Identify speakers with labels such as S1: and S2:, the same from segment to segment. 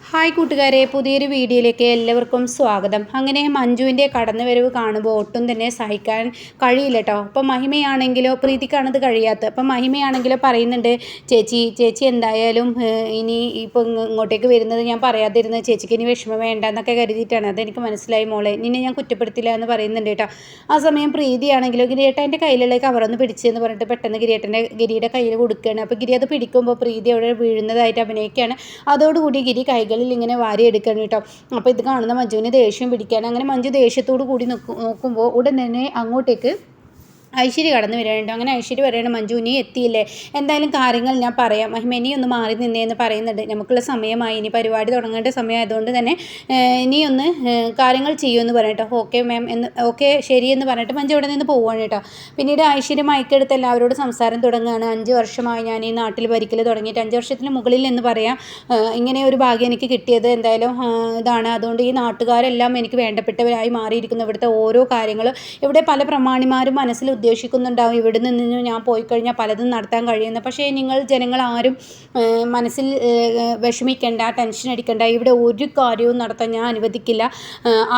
S1: Hi കൂട്ടുകാരെ പുതിയൊരു വീഡിയോയിലേക്ക് എല്ലാവർക്കും സ്വാഗതം. അങ്ങനെ മഞ്ജുവിന്റെ കടന്നുവരവ് കാണുമ്പോൾ ഒട്ടും തന്നെ സഹിക്കാൻ കഴിയില്ല കേട്ടോ അപ്പം മഹിമയാണെങ്കിലോ പ്രീതിക്കാണത് കഴിയാത്തത്. അപ്പം മഹിമയാണെങ്കിലോ പറയുന്നുണ്ട് ചേച്ചി ചേച്ചി എന്തായാലും ഇനി ഇപ്പോൾ ഇങ്ങോട്ടേക്ക് വരുന്നത് ഞാൻ പറയാതിരുന്നത് ചേച്ചിക്ക് ഇനി വിഷമം വേണ്ട എന്നൊക്കെ കരുതിയിട്ടാണ്. അതെനിക്ക് മനസ്സിലായി മോളെ. നിന്നെ ഞാൻ കുറ്റപ്പെടുത്തില്ല എന്ന് പറയുന്നുണ്ട് കേട്ടോ ആ സമയം പ്രീതിയാണെങ്കിലോ ഗിരിയേട്ട എന്റെ കയ്യിലുള്ള കവറൊന്ന് പിടിച്ചെന്ന് പറഞ്ഞിട്ട് പെട്ടെന്ന് ഗിരിയേട്ടന്റെ ഗിരിയുടെ കയ്യിൽ കൊടുക്കുകയാണ് അപ്പോൾ ഗിരി അത് പിടിക്കുമ്പോൾ പ്രീതി അവിടെ വീഴുന്നതായിട്ട് അഭിനയിക്കുകയാണ്. അതോടുകൂടി ഗിരി കൈകളിൽ ഇങ്ങനെ വാരിയെടുക്കണം കേട്ടോ. അപ്പോൾ ഇത് കാണുന്ന മഞ്ജുവിന് ദേഷ്യം പിടിക്കുകയാണ് അങ്ങനെ മഞ്ജു ദേഷ്യത്തോടു കൂടി നോക്കു നോക്കുമ്പോൾ ഉടൻ തന്നെ അങ്ങോട്ടേക്ക് ഐശ്വര്യ കടന്നു വരാനുണ്ട്? അങ്ങനെ ഐശ്വര്യ പറയണ മഞ്ജു നീ എത്തിയില്ലേ? എന്തായാലും കാര്യങ്ങൾ ഞാൻ പറയാം. മഹിമ ഇനി ഒന്ന് മാറി നിന്നേന്ന് പറയുന്നുണ്ട്. നമുക്കുള്ള സമയമായി. ഇനി പരിപാടി തുടങ്ങേണ്ട സമയമായതുകൊണ്ട് തന്നെ നീ ഒന്ന് കാര്യങ്ങൾ ചെയ്യുമെന്ന് പറയട്ടോ ഓക്കെ മാം എന്ന് ഓക്കെ ശരി എന്ന് പറഞ്ഞിട്ട് മഞ്ജു ഇവിടെ നിന്ന് പോവുകയാണ് കേട്ടോ. പിന്നീട് ഐശ്വര്യ മയക്കെടുത്ത് എല്ലാവരോട് സംസാരം തുടങ്ങുകയാണ്. അഞ്ച് വർഷമായി ഞാൻ ഈ നാട്ടിൽ ഭരിക്കൽ തുടങ്ങിയിട്ട് അഞ്ച് വർഷത്തിന് മുകളിൽ എന്ന് പറയാം. ഇങ്ങനെ ഒരു ഭാഗ്യം എനിക്ക് കിട്ടിയത് എന്തായാലും ഇതാണ്. അതുകൊണ്ട് ഈ നാട്ടുകാരെല്ലാം എനിക്ക് വേണ്ടപ്പെട്ടവരായി മാറിയിരിക്കുന്നു. ഇവിടുത്തെ ഓരോ കാര്യങ്ങളും ഇവിടെ പല പ്രമാണിമാരും മനസ്സിൽ ഉദ്ദേശിക്കുന്നുണ്ടാവും. ഇവിടെ നിന്ന് ഞാൻ പോയി കഴിഞ്ഞാൽ പലതും നടത്താൻ കഴിയുന്ന പക്ഷേ നിങ്ങൾ ജനങ്ങൾ ആരും മനസ്സിൽ വിഷമിക്കേണ്ട ടെൻഷൻ അടിക്കേണ്ട ഇവിടെ ഒരു കാര്യവും നടത്താൻ ഞാൻ അനുവദിക്കില്ല.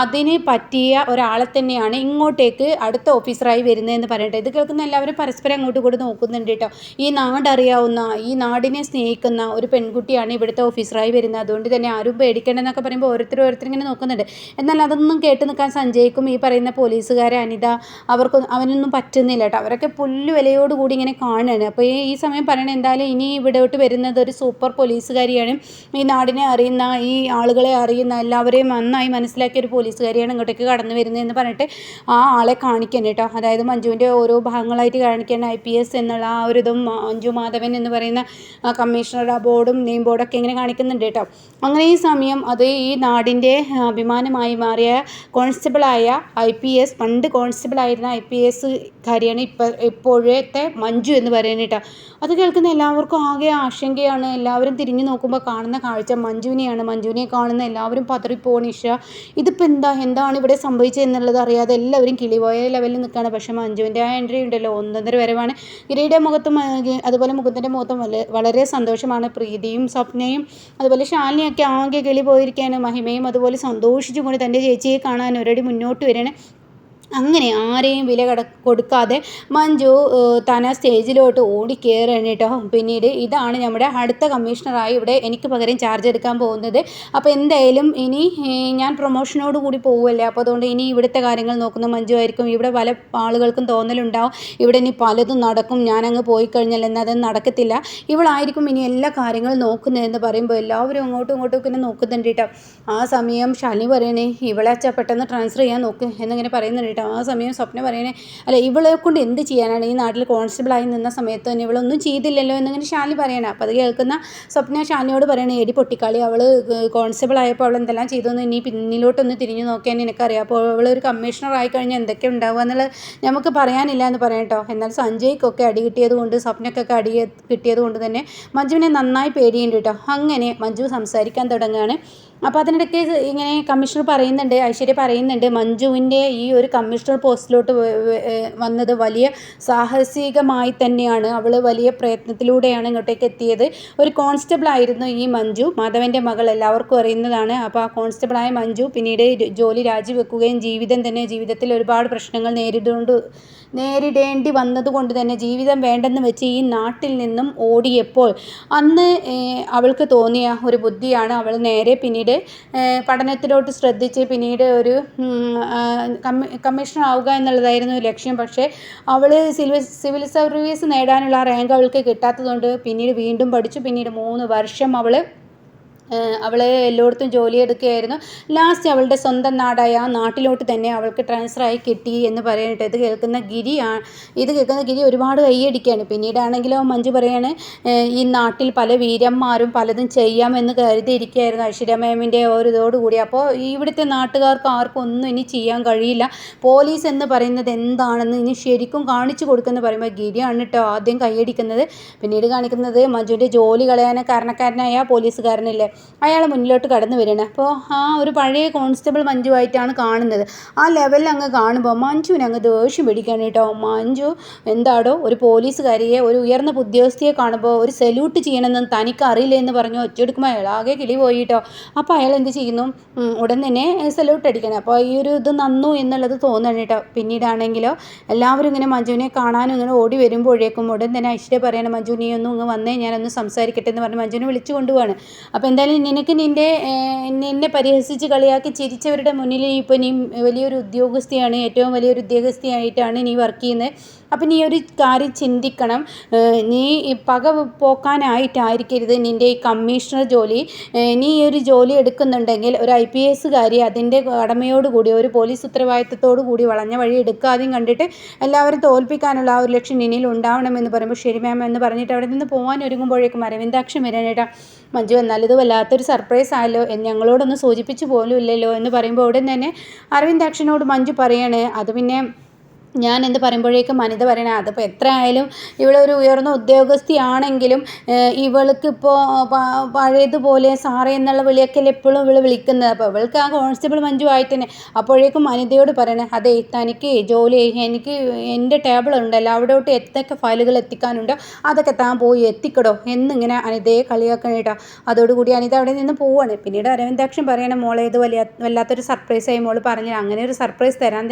S1: അതിന് പറ്റിയ ഒരാളെ തന്നെയാണ് ഇങ്ങോട്ടേക്ക് അടുത്ത ഓഫീസറായി വരുന്നതെന്ന് പറയട്ടെ. ഇത് കേൾക്കുന്ന എല്ലാവരും പരസ്പരം അങ്ങോട്ടും കൂടെ നോക്കുന്നുണ്ട് കേട്ടോ. ഈ നാടറിയാവുന്ന ഈ നാടിനെ സ്നേഹിക്കുന്ന ഒരു പെൺകുട്ടിയാണ് ഇവിടുത്തെ ഓഫീസറായി വരുന്നത്. അതുകൊണ്ട് തന്നെ ആരും പേടിക്കേണ്ടെന്നൊക്കെ പറയുമ്പോൾ ഓരോരുത്തർ ഓരോരുത്തർ ഇങ്ങനെ നോക്കുന്നുണ്ട്. എന്നാൽ അതൊന്നും കേട്ട് നിൽക്കാൻ സഞ്ജയ്ക്കും ഈ പറയുന്ന പോലീസുകാരെ അനിത അവർക്കൊന്നും അവനൊന്നും പറ്റുന്നില്ല കേട്ടോ അവരൊക്കെ പുല്ല് വിലയോട് കൂടി ഇങ്ങനെ കാണുകയാണ് അപ്പോൾ ഈ സമയം പറയണത് എന്തായാലും ഇനി ഇവിടോട്ട് വരുന്നത് ഒരു സൂപ്പർ പോലീസുകാരിയാണ്. ഈ നാടിനെ അറിയുന്ന ഈ ആളുകളെ അറിയുന്ന എല്ലാവരെയും നന്നായി മനസ്സിലാക്കിയ ഒരു പോലീസുകാരിയാണ് ഇങ്ങോട്ടേക്ക് കടന്നു വരുന്നതെന്ന് പറഞ്ഞിട്ട് ആ ആളെ കാണിക്കണം കേട്ടോ. അതായത് മഞ്ജുവിന്റെ ഓരോ ഭാഗങ്ങളായിട്ട് കാണിക്കാൻ ഐ പി എസ് എന്നുള്ള ആ ഒരു ഇതും മഞ്ജു മാധവൻ എന്ന് പറയുന്ന കമ്മീഷണറുടെ ബോർഡും നെയിം ബോർഡൊക്കെ ഇങ്ങനെ കാണിക്കുന്നുണ്ട് കേട്ടോ. അങ്ങനെ ഈ സമയം അത് ഈ നാടിന്റെ അഭിമാനമായി മാറിയ കോൺസ്റ്റബിളായ ഐ പി എസ് പണ്ട് കോൺസ്റ്റബിളായിരുന്ന ഐ പി എസ് കാരിയാണ് ഇപ്പം ഇപ്പോഴത്തെ മഞ്ജു എന്ന് പറയാനായിട്ട് അത് കേൾക്കുന്ന എല്ലാവർക്കും ആകെ ആശങ്കയാണ്. എല്ലാവരും തിരിഞ്ഞു നോക്കുമ്പോൾ കാണുന്ന കാഴ്ച മഞ്ജുവിനെയാണ്. മഞ്ജുവിനെ കാണുന്ന എല്ലാവരും പതറിപ്പോണ ഇഷ ഇതിപ്പോൾ എന്താ? എന്താണ് ഇവിടെ സംഭവിച്ചത് എന്നുള്ളത് അറിയാതെ എല്ലാവരും കിളിപോയ ലെവലിൽ നിൽക്കുകയാണ് പക്ഷേ മഞ്ജുവിന്റെ ആ എൻട്രി ഉണ്ടല്ലോ. ഒന്നൊന്നര വരവാണ്. ഗിരിയുടെ മുഖത്തും അതുപോലെ മുകുന്ദന്റെ മുഖത്തും വളരെ സന്തോഷമാണ്. പ്രീതിയും സ്വപ്നയും അതുപോലെ ശാലിനിയൊക്കെ ആകെ കിളി പോയിരിക്കുകയാണ് മഹിമയും അതുപോലെ സന്തോഷിച്ചു കൊണ്ട് തന്റെ ചേച്ചിയെ കാണാൻ ഒരടി മുന്നോട്ട് വരികയാണ്. അങ്ങനെ ആരെയും വില കട കൊടുക്കാതെ മഞ്ജു തന സ്റ്റേജിലോട്ട് ഓടി കയറുകയാണ് കേട്ടോ. പിന്നീട് ഇതാണ് നമ്മുടെ അടുത്ത കമ്മീഷണറായി ഇവിടെ എനിക്ക് പകരം ചാർജ് എടുക്കാൻ പോകുന്നത്. അപ്പോൾ എന്തായാലും ഇനി ഞാൻ പ്രൊമോഷനോട് കൂടി പോവുമല്ലേ അപ്പോൾ അതുകൊണ്ട് ഇനി ഇവിടുത്തെ കാര്യങ്ങൾ നോക്കുന്ന മഞ്ജു ആയിരിക്കും. ഇവിടെ പല ആളുകൾക്കും തോന്നലുണ്ടാവും. ഇവിടെ ഇനി പലതും നടക്കും. ഞാനങ്ങ് പോയി കഴിഞ്ഞാൽ എന്നാൽ അതൊന്നും നടക്കത്തില്ല. ഇവളായിരിക്കും ഇനി എല്ലാ കാര്യങ്ങളും നോക്കുന്നതെന്ന് പറയുമ്പോൾ എല്ലാവരും അങ്ങോട്ടും ഇങ്ങോട്ടും ഇങ്ങനെ നോക്കുന്നുണ്ട് കേട്ടോ. ആ സമയം ശനി പറയണേ ഇവളെ പെട്ടെന്ന് ട്രാൻസ്ഫർ ചെയ്യാൻ നോക്ക് എന്നിങ്ങനെ പറയുന്നുണ്ട് കേട്ടോ. ആ സമയം സ്വപ്ന പറയണേ അല്ല ഇവളെ കൊണ്ട് എന്ത് ചെയ്യാനാണ്? ഈ നാട്ടിൽ കോൺസ്റ്റബിളായി നിന്ന സമയത്ത് തന്നെ ഇവളൊന്നും ചെയ്തില്ലല്ലോ എന്നിങ്ങനെ ഷാലി പറയണം. അപ്പോൾ അത് കേൾക്കുന്ന സ്വപ്ന ഷാനിയോട് പറയണേ എടി പൊട്ടിക്കാളി അവൾ കോൺസ്റ്റബിൾ ആയപ്പോൾ അവൾ എന്തെല്ലാം ചെയ്തു ചെയ്തെന്ന്? ഇനി പിന്നിലോട്ടൊന്ന് തിരിഞ്ഞു നോക്കിയാൽ എനിക്കറിയാം അപ്പോൾ അവൾ ഒരു കമ്മീഷണർ ആയി കഴിഞ്ഞാൽ എന്തൊക്കെ ഉണ്ടാവുക എന്നുള്ളത് നമുക്ക് പറയാനില്ല എന്ന് പറയാം കേട്ടോ. എന്നാൽ സഞ്ജയ്ക്കൊക്കെ അടി കിട്ടിയത് കൊണ്ട് സ്വപ്നക്കൊക്കെ അടി കിട്ടിയത് കൊണ്ട് തന്നെ മഞ്ജുവിനെ നന്നായി പേടിയുണ്ട് കേട്ടോ. അങ്ങനെ മഞ്ജു സംസാരിക്കാൻ തുടങ്ങുകയാണ്. അപ്പോൾ അതിനിടയ്ക്ക് ഇങ്ങനെ കമ്മീഷണർ പറയുന്നുണ്ട് ഐശ്വര്യ പറയുന്നുണ്ട് മഞ്ജുവിന്റെ ഈ ഒരു കമ്മീഷണർ പോസ്റ്റിലോട്ട് വന്നത് വലിയ സാഹസികമായി തന്നെയാണ്. അവൾ വലിയ പ്രയത്നത്തിലൂടെയാണ് ഇങ്ങോട്ടേക്ക് എത്തിയത്. ഒരു കോൺസ്റ്റബിൾ ആയിരുന്നു ഈ മഞ്ജു മാധവന്റെ മകൾ എല്ലാവർക്കും അറിയുന്നതാണ്. അപ്പോൾ ആ കോൺസ്റ്റബിളായ മഞ്ജു പിന്നീട് ജോലി രാജിവെക്കുകയും ജീവിതം തന്നെ ജീവിതത്തിൽ ഒരുപാട് പ്രശ്നങ്ങൾ നേരിടുകൊണ്ട് നേരിടേണ്ടി വന്നതുകൊണ്ട് തന്നെ ജീവിതം വേണ്ടെന്ന് വെച്ച് ഈ നാട്ടിൽ നിന്നും ഓടിയപ്പോൾ അന്ന് അവൾക്ക് തോന്നിയ ഒരു ബുദ്ധിയാണ്. അവൾ നേരെ പിന്നീട് ഏഹ്, പഠനത്തിലോട്ട് ശ്രദ്ധിച്ച് പിന്നീട് ഒരു കമ്മീഷണർ ആവുക എന്നുള്ളതായിരുന്നു ലക്ഷ്യം. പക്ഷേ അവൾ സിവിൽ സിവിൽ സർവീസ് നേടാനുള്ള റാങ്ക് അവൾക്ക് കിട്ടാത്തതുകൊണ്ട് പിന്നീട് വീണ്ടും പഠിച്ചു. പിന്നീട് മൂന്ന് വർഷം അവൾ അവൾ എല്ലായിടത്തും ജോലിയെടുക്കുകയായിരുന്നു ലാസ്റ്റ് അവളുടെ സ്വന്തം നാടായ ആ നാട്ടിലോട്ട് തന്നെ അവൾക്ക് ട്രാൻസ്ഫറായി കിട്ടി എന്ന് പറയാനായിട്ട് ഇത് കേൾക്കുന്ന ഗിരി ഇത് കേൾക്കുന്ന ഗിരി ഒരുപാട് കൈയടിക്കുകയാണ്. പിന്നീടാണെങ്കിലോ മഞ്ജു പറയാണ് ഈ നാട്ടിൽ പല വീരന്മാരും പലതും ചെയ്യാമെന്ന് കരുതിയിരിക്കുകയായിരുന്നു ഐശ്വര്യ മാമിന്റെ ഒരു ഇതോടുകൂടി അപ്പോൾ ഇവിടുത്തെ നാട്ടുകാർക്ക് ആർക്കും ഒന്നും ഇനി ചെയ്യാൻ കഴിയില്ല. പോലീസ് എന്ന് പറയുന്നത് എന്താണെന്ന് ഇനി ശരിക്കും കാണിച്ചു കൊടുക്കുമെന്ന് പറയുമ്പോൾ ഗിരിയാണ് കേട്ടോ ആദ്യം കൈയടിക്കുന്നത്. പിന്നീട് കാണിക്കുന്നത് മഞ്ജുവിന്റെ ജോലി കളയാൻ കാരണക്കാരനായ പോലീസുകാരനല്ലേ. അയാൾ മുന്നിലോട്ട് കടന്നു വരികയാണ്. അപ്പോൾ ആ ഒരു പഴയ കോൺസ്റ്റബിൾ മഞ്ജുവായിട്ടാണ് കാണുന്നത്. ആ ലെവലിൽ അങ്ങ് കാണുമ്പോൾ മഞ്ജുവിന് അങ്ങ് ദേഷ്യം പിടിക്കണം കേട്ടോ. മഞ്ജു എന്താടോ ഒരു പോലീസുകാരിയെ ഒരു ഉയർന്ന ഉദ്യോഗസ്ഥയെ കാണുമ്പോൾ ഒരു സല്യൂട്ട് ചെയ്യണമെന്ന് തനിക്ക് അറിയില്ല എന്ന് പറഞ്ഞു ഒച്ചെടുക്കുമ്പോൾ അയാൾ ആകെ കിളി പോയി കേട്ടോ. അപ്പോൾ അയാൾ എന്ത് ചെയ്യുന്നു? ഉടൻ തന്നെ സല്യൂട്ട് അടിക്കണം അപ്പോൾ ഈ ഒരു ഇത് നന്നു എന്നുള്ളത് തോന്നണം കേട്ടോ. പിന്നീടാണെങ്കിലോ എല്ലാവരും ഇങ്ങനെ മഞ്ജുവിനെ കാണാനും ഇങ്ങനെ ഓടി വരുമ്പോഴേക്കും ഉടൻ തന്നെ ഐശ്വര്യ പറയണം മഞ്ജു നീ ഒന്നും ഇങ്ങ് വന്നേ ഞാനൊന്ന് സംസാരിക്കട്ടെ എന്ന് പറഞ്ഞ് മഞ്ജുവിനെ വിളിച്ചു കൊണ്ടുപോവാണ്. അപ്പോൾ എന്തായാലും നിനക്ക് നിന്റെ നിന്നെ പരിഹസിച്ച് കളിയാക്കി ചിരിച്ചവരുടെ മുന്നിൽ ഇപ്പോൾ നീ വലിയൊരു ഉദ്യോഗസ്ഥയാണ് ഏറ്റവും വലിയൊരു ഉദ്യോഗസ്ഥയായിട്ടാണ് നീ വർക്ക് ചെയ്യുന്നത്. അപ്പം നീ ഒരു കാര്യം ചിന്തിക്കണം. നീ പക പോക്കാനായിട്ടായിരിക്കരുത് നിന്റെ ഈ കമ്മീഷണർ ജോലി. നീ ഒരു ജോലി എടുക്കുന്നുണ്ടെങ്കിൽ ഒരു ഐ പി എസ്സുകാരി അതിന്റെ കടമയോടുകൂടി ഒരു പോലീസ് ഉത്തരവാദിത്തത്തോടു കൂടി വളഞ്ഞ വഴി എടുക്കാതെയും കണ്ടിട്ട് എല്ലാവരും തോൽപ്പിക്കാനുള്ള ആ ഒരു ലക്ഷ്യം നിന്നിൽ ഉണ്ടാവണമെന്ന് പറയുമ്പോൾ ശരി മാം എന്ന് പറഞ്ഞിട്ട് അവിടെ നിന്ന് പോകാൻ ഒരുങ്ങുമ്പോഴേക്കും അരവിന്ദാക്ഷം വരാനേട്ടാ മഞ്ജു എന്നാൽ ഇത് വല്ലാത്തൊരു സർപ്രൈസ് ആയല്ലോ ഞങ്ങളോടൊന്ന് സൂചിപ്പിച്ചു പോലും ഇല്ലല്ലോ എന്ന് പറയുമ്പോൾ ഉടൻ തന്നെ അരവിന്ദാക്ഷനോട് മഞ്ജു പറയാണ്. അത് പിന്നെ ഞാൻ എന്ത് പറയുമ്പോഴേക്കും അനിത പറയണ അതിപ്പോൾ എത്ര ആയാലും ഇവളൊരു ഉയർന്ന ഉദ്യോഗസ്ഥയാണെങ്കിലും ഏഹ്, ഇവൾക്ക് ഇപ്പോൾ പഴയതുപോലെ സാറേ എന്നുള്ള വിളിയൊക്കെ എപ്പോഴും ഇവൾ വിളിക്കുന്നത്. അപ്പോൾ ഇവൾക്ക് ആ കോൺസ്റ്റബിൾ മഞ്ജു ആയി തന്നെ. അപ്പോഴേക്കും അനിതയോട് പറയണേ അതെ തനിക്ക് ജോലി എനിക്ക് എന്റെ ടേബിൾ ഉണ്ടല്ലോ അവിടോട്ട് എന്തൊക്കെ ഫയലുകൾ എത്തിക്കാനുണ്ടോ അതൊക്കെ താൻ പോയി എത്തിക്കടോ. എന്നിങ്ങനെ അനിതയെ കളിയാക്കണം കേട്ടോ അതോടുകൂടി അനിത അവിടെ നിന്ന് പോവാണ്. പിന്നീട് അരവിന്ദാക്ഷൻ പറയണേ മോളെ ഇത് വലിയ വല്ലാത്തൊരു സർപ്രൈസായി മോൾ പറഞ്ഞു അങ്ങനെ ഒരു സർപ്രൈസ് തരാൻ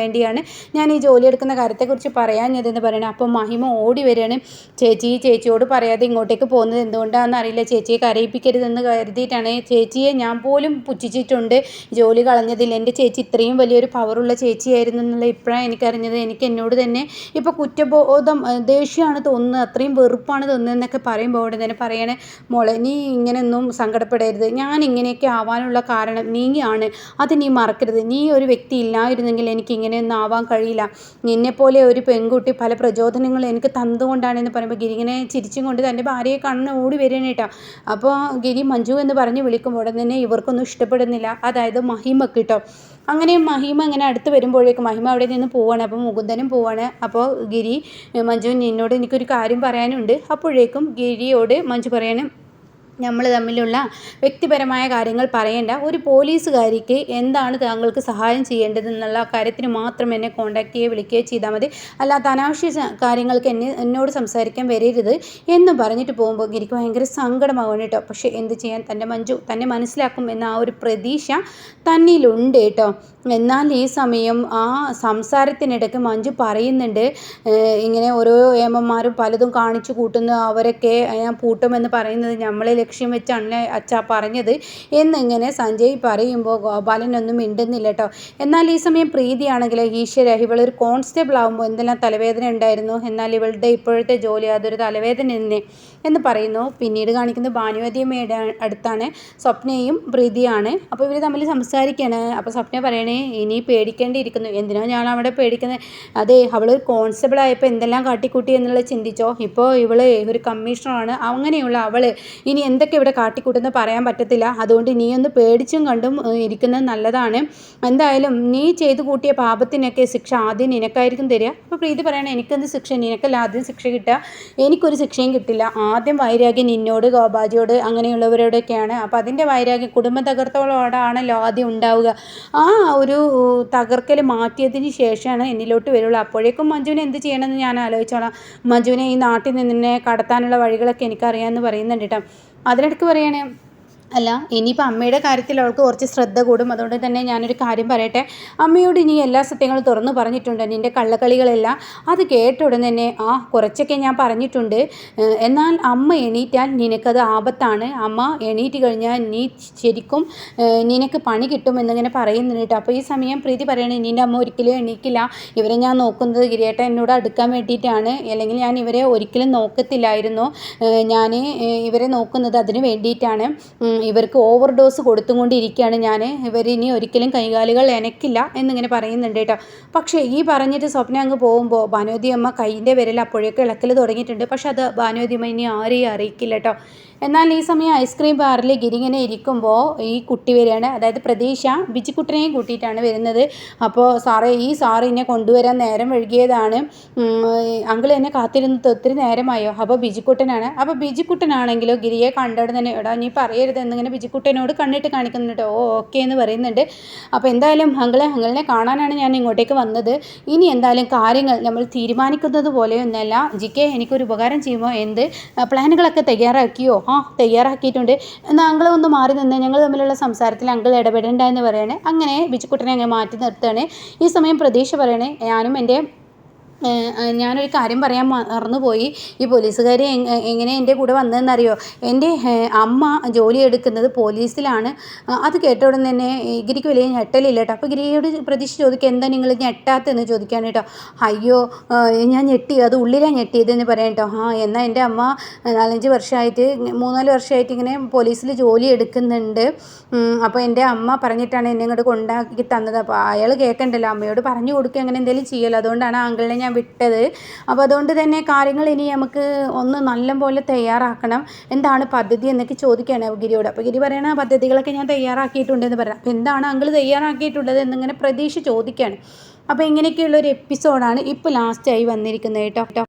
S1: വേണ്ടിയാണ് ഞാൻ ഈ ജോലി എടുക്കുന്ന കാര്യത്തെക്കുറിച്ച് പറയാഞ്ഞതെന്ന് പറയണം. അപ്പോൾ മഹിമ ഓടി വരികയാണ്. ചേച്ചി ചേച്ചിയോട് പറയാതെ ഇങ്ങോട്ടേക്ക് പോകുന്നത് എന്തുകൊണ്ടാണെന്ന് അറിയില്ല. ചേച്ചിയെ കരയിപ്പിക്കരുതെന്ന് കരുതിയിട്ടാണ് ചേച്ചിയെ ഞാൻ പോലും പുച്ഛിച്ചിട്ടുണ്ട്. ജോലി കളഞ്ഞതിൽ എന്റെ ചേച്ചി ഇത്രയും വലിയൊരു പവറുള്ള ചേച്ചിയായിരുന്നു എന്നുള്ള ഇപ്പോഴാണ് എനിക്കറിഞ്ഞത്. എനിക്ക് എന്നോട് തന്നെ ഇപ്പോൾ കുറ്റബോധം ദേഷ്യമാണ് തോന്നുന്നത്. അത്രയും വെറുപ്പാണ് തോന്നുന്നത് എന്നൊക്കെ പറയുമ്പോൾ അവിടെ തന്നെ പറയണേ മോളെ നീ ഇങ്ങനെയൊന്നും സങ്കടപ്പെടരുത്. ഞാൻ ഇങ്ങനെയൊക്കെ ആവാനുള്ള കാരണം നീയാണ്. അത് നീ മറക്കരുത്. നീ ഒരു വ്യക്തി ഇല്ലായിരുന്നെങ്കിൽ എനിക്ക് ഇങ്ങനെയൊന്നും ആവാൻ കഴിയില്ല. നിന്നെപ്പോലെ ഒരു പെൺകുട്ടി പല പ്രചോദനങ്ങളും എനിക്ക് തന്നുകൊണ്ടാണെന്ന് പറയുമ്പോൾ ഗിരി ഇങ്ങനെ ചിരിച്ചും കൊണ്ട് തന്റെ ഭാര്യയെ കണ്ണ് ഓടി വരികയാണ് കേട്ടോ. അപ്പോൾ ഗിരി മഞ്ജു എന്ന് പറഞ്ഞ് വിളിക്കുമ്പോൾ തന്നെ ഇവർക്കൊന്നും ഇഷ്ടപ്പെടുന്നില്ല. അതായത് മഹിമക്ക് കേട്ടോ. അങ്ങനെ മഹിമ ഇങ്ങനെ അടുത്ത് വരുമ്പോഴേക്കും മഹിമ അവിടെ നിന്ന് പോവാണ്. അപ്പോൾ മുകുന്ദനും പോവാണ്. അപ്പോൾ ഗിരി മഞ്ജു നിന്നോട് എനിക്കൊരു കാര്യം പറയാനുണ്ട്. അപ്പോഴേക്കും ഗിരിയോട് മഞ്ജു പറയാണ് നമ്മൾ തമ്മിലുള്ള വ്യക്തിപരമായ കാര്യങ്ങൾ പറയേണ്ട ഒരു പോലീസുകാരിക്ക് എന്താണ് താങ്കൾക്ക് സഹായം ചെയ്യേണ്ടതെന്നുള്ള കാര്യത്തിന് മാത്രം എന്നെ കോൺടാക്ട് ചെയ്യുകയോ വിളിക്കുകയോ ചെയ്താൽ മതി. അല്ലാത്ത അനാവശ്യ കാര്യങ്ങൾക്ക് എന്നെ എന്നോട് സംസാരിക്കാൻ വരരുത് എന്ന് പറഞ്ഞിട്ട് പോകുമ്പോൾ എനിക്ക് ഭയങ്കര സങ്കടമാവുകയാണ് കേട്ടോ. പക്ഷേ എന്ത് ചെയ്യാൻ തന്റെ മഞ്ജു തന്നെ മനസ്സിലാക്കും എന്ന ആ ഒരു പ്രതീക്ഷ തന്നിലുണ്ട് കേട്ടോ. എന്നാൽ ഈ സമയം ആ സംസാരത്തിനിടയ്ക്ക് മഞ്ജു പറയുന്നുണ്ട് ഇങ്ങനെ ഓരോ ഏമന്മാരും പലതും കാണിച്ചു കൂട്ടുന്നു അവരൊക്കെ ഞാൻ പൂട്ടുമെന്ന് പറയുന്നത് നമ്മളെ ലക്ഷ്യം വെച്ചാണ് അച്ഛ പറഞ്ഞത്. എന്നിങ്ങനെ സഞ്ജയ് പറയുമ്പോൾ ഗോപാലനൊന്നും മിണ്ടുന്നില്ല കേട്ടോ എന്നാൽ ഈ സമയം പ്രീതിയാണെങ്കിൽ ഈശ്വര ഒരു കോൺസ്റ്റബിൾ ആകുമ്പോൾ എന്തെല്ലാം തലവേദന ഉണ്ടായിരുന്നു? എന്നാൽ ഇവളുടെ ഇപ്പോഴത്തെ ജോലി അതൊരു തലവേദന തന്നെ എന്ന് പറയുന്നു. പിന്നീട് കാണിക്കുന്നത് ഭാനുവതിയമ്മയുടെ അടുത്താണ്. സ്വപ്നയും പ്രീതിയാണ്. അപ്പോൾ ഇവർ തമ്മിൽ സംസാരിക്കുകയാണ് അപ്പോൾ സ്വപ്ന പറയണേ ഇനി പേടിക്കേണ്ടിയിരിക്കുന്നു. എന്തിനാ ഞാൻ അവിടെ പേടിക്കുന്നത്? അതെ അവൾ കോൺസ്റ്റബിൾ ആയപ്പോൾ എന്തെല്ലാം കാട്ടിക്കൂട്ടി എന്നുള്ളത് ചിന്തിച്ചോ? ഇപ്പോൾ ഇവൾ ഒരു കമ്മീഷണറാണ്. അങ്ങനെയുള്ള അവൾ ഇനി എന്തൊക്കെ ഇവിടെ കാട്ടിക്കൂട്ടുന്ന പറയാൻ പറ്റത്തില്ല. അതുകൊണ്ട് നീ ഒന്ന് പേടിച്ചും കണ്ടും ഇരിക്കുന്നത് നല്ലതാണ്. എന്തായാലും നീ ചെയ്തു കൂട്ടിയ പാപത്തിനൊക്കെ ശിക്ഷ ആദ്യം നിനക്കായിരിക്കും തരിക. അപ്പോൾ പ്രീതി പറയണേ എനിക്കെന്ത് ശിക്ഷ? നിനക്കല്ല ആദ്യം ശിക്ഷ കിട്ടുക. എനിക്കൊരു ശിക്ഷയും കിട്ടില്ല. ആദ്യം വൈരാഗ്യം നിന്നോട് ഗോപാജിയോട് അങ്ങനെയുള്ളവരോടൊക്കെയാണ്. അപ്പോൾ അതിന്റെ വൈരാഗ്യം കുടുംബം തകർത്തോളോടാണല്ലോ ആദ്യം ഉണ്ടാവുക. ആ ഒരു തകർക്കൽ മാറ്റിയതിന് ശേഷമാണ് എന്നിലോട്ട് വരുള്ളൂ. അപ്പോഴേക്കും മഞ്ജുവിനെ എന്ത് ചെയ്യണമെന്ന് ഞാൻ ആലോചിച്ചോളാം. മഞ്ജുവിനെ ഈ നാട്ടിൽ നിന്നെ കടത്താനുള്ള വഴികളൊക്കെ എനിക്കറിയാമെന്ന് പറയുന്നുണ്ട് കേട്ടോ. അതിനിടയ്ക്ക് പറയണേ അല്ല ഇനിയിപ്പോൾ അമ്മയുടെ കാര്യത്തിൽ അവൾക്ക് കുറച്ച് ശ്രദ്ധ കൂടും. അതുകൊണ്ട് തന്നെ ഞാനൊരു കാര്യം പറയട്ടെ. അമ്മയോട് ഇനി എല്ലാ സത്യങ്ങളും തുറന്നു പറഞ്ഞിട്ടുണ്ട്. നിന്റെ കള്ളക്കളികളെല്ലാം അത് കേട്ട ഉടൻ തന്നെ ആ കുറച്ചൊക്കെ ഞാൻ പറഞ്ഞിട്ടുണ്ട്. എന്നാൽ അമ്മ എണീറ്റാൽ നിനക്കത് ആപത്താണ്. അമ്മ എണീറ്റ് കഴിഞ്ഞാൽ നീ ശരിക്കും നിനക്ക് പണി കിട്ടും എന്നിങ്ങനെ പറയുന്നുണ്ട് കേട്ടോ. അപ്പോൾ ഈ സമയം പ്രീതി പറയണേ നിന്റെ അമ്മ ഒരിക്കലും എണീക്കില്ല. ഇവരെ ഞാൻ നോക്കുന്നത് ഗിരിയേട്ട എന്നോട് അടുക്കാൻ വേണ്ടിയിട്ടാണ്. അല്ലെങ്കിൽ ഞാൻ ഇവരെ ഒരിക്കലും നോക്കത്തില്ലായിരുന്നു. ഞാൻ ഇവരെ നോക്കുന്നത് അതിന് വേണ്ടിയിട്ടാണ്. ഇവർക്ക് ഓവർ ഡോസ് കൊടുത്തുകൊണ്ടിരിക്കുകയാണ് ഞാൻ ഇവർ ഇനി ഒരിക്കലും കൈകാലുകൾ എനക്കില്ല എന്നിങ്ങനെ പറയുന്നുണ്ട് കേട്ടോ. പക്ഷേ ഈ പറഞ്ഞിട്ട് സ്വപ്ന അങ്ങ് പോകുമ്പോൾ ഭാനുവതി അമ്മ കൈയിന്റെ വിരൽ അപ്പോഴേക്കും ഇളക്കൽ തുടങ്ങിയിട്ടുണ്ട്. പക്ഷെ അത് ഭാനുവതി അമ്മ ഇനി ആരെയും അറിയിക്കില്ല കേട്ടോ. എന്നാൽ ഈ സമയം ഐസ്ക്രീം ബാറിൽ ഗിരിങ്ങനെ ഇരിക്കുമ്പോൾ ഈ കുട്ടി വരികയാണ്. അതായത് പ്രതീക്ഷ ബിജിക്കുട്ടനെയും കൂട്ടിയിട്ടാണ് വരുന്നത്. അപ്പോൾ സാറേ ഈ സാറ് എന്നെ കൊണ്ടുവരാൻ നേരം വഴുകിയതാണ് അങ്കിൾ എന്നെ കാത്തിരുന്നത് ഒത്തിരി നേരമായോ? അപ്പോൾ ബിജിക്കുട്ടനാണ്. അപ്പോൾ ബിജിക്കുട്ടനാണെങ്കിലോ? ഗിരിയെ കണ്ടോടെ തന്നെ എടാ നീ പറയരുത് എന്നിങ്ങനെ ബിജിക്കുട്ടനോട് കണ്ണിട്ട് കാണിക്കുന്നുണ്ട് ഓ ഓക്കെ എന്ന് പറയുന്നുണ്ട്. അപ്പോൾ എന്തായാലും അങ്കിളെ അങ്കിളിനെ കാണാനാണ് ഞാൻ ഇങ്ങോട്ടേക്ക് വന്നത്. ഇനി എന്തായാലും കാര്യങ്ങൾ നമ്മൾ തീരുമാനിക്കുന്നത് പോലെയൊന്നല്ല ജിക്കെ എനിക്കൊരു ഉപകാരം ചെയ്യുമോ? എന്ത്? പ്ലാനുകളൊക്കെ തയ്യാറാക്കിയോ? ആ തയ്യാറാക്കിയിട്ടുണ്ട്. എന്നാൽ അങ്കിൾ ഒന്ന് മാറി നിന്ന് ഞങ്ങൾ തമ്മിലുള്ള സംസാരത്തിൽ അങ്കിൾ ഇടപെടേണ്ട എന്ന് പറയണേ. അങ്ങനെ ബിജുക്കുട്ടനെ അങ്ങനെ മാറ്റി നിർത്തുകയാണ്. ഈ സമയം പ്രതീക്ഷ പറയണേ ഞാനും എന്റെ ഞാനൊരു കാര്യം പറയാൻ മറന്നുപോയി. ഈ പോലീസുകാരി എങ്ങനെ എന്റെ കൂടെ വന്നതെന്നറിയോ? എന്റെ അമ്മ ജോലി എടുക്കുന്നത് പോലീസിലാണ്. അത് കേട്ട ഉടൻ തന്നെ ഗിരിക്ക് വലിയ ഞെട്ടലില്ല കേട്ടോ അപ്പോൾ ഗിരിയോട് പ്രതീക്ഷ ചോദിക്കുക എന്താ നിങ്ങൾ ഞെട്ടാത്തെന്ന് ചോദിക്കാൻ കേട്ടോ അയ്യോ ഞാൻ ഞെട്ടി. അത് ഉള്ളിലാണ് ഞെട്ടിയതെന്ന് പറയാം കേട്ടോ ആ എന്നാൽ എന്റെ അമ്മ നാലഞ്ച് വർഷമായിട്ട് മൂന്നാൽ വർഷമായിട്ട് ഇങ്ങനെ പോലീസിൽ ജോലി എടുക്കുന്നുണ്ട്. അപ്പോൾ എന്റെ അമ്മ പറഞ്ഞിട്ടാണ് എന്നെ ഇങ്ങോട്ട് കൊണ്ടാക്കി തന്നത്. അപ്പോൾ അയാൾ കേൾക്കണ്ടല്ലോ അമ്മയോട് പറഞ്ഞു കൊടുക്കുക അങ്ങനെ എന്തെങ്കിലും ചെയ്യല്ലോ. അതുകൊണ്ടാണ് ആ അങ്കിളിനെ ഞാൻ വിട്ടത്. അപ്പോൾ അതുകൊണ്ട് തന്നെ കാര്യങ്ങൾ ഇനി നമുക്ക് ഒന്ന് നല്ലപോലെ തയ്യാറാക്കണം. എന്താണ് പദ്ധതി എന്നൊക്കെ ചോദിക്കുകയാണ് ഗിരിയോട്. അപ്പോൾ ഗിരി പറയണ പദ്ധതികളൊക്കെ ഞാൻ തയ്യാറാക്കിയിട്ടുണ്ടെന്ന് പറയാം അപ്പോൾ എന്താണ് അങ്കിൾ തയ്യാറാക്കിയിട്ടുള്ളത് എന്നിങ്ങനെ പ്രതീക്ഷ ചോദിക്കുകയാണ്. അപ്പോൾ ഇങ്ങനെയൊക്കെയുള്ളൊരു എപ്പിസോഡാണ് ഇപ്പോൾ ലാസ്റ്റായി വന്നിരിക്കുന്നത് കേട്ടോ.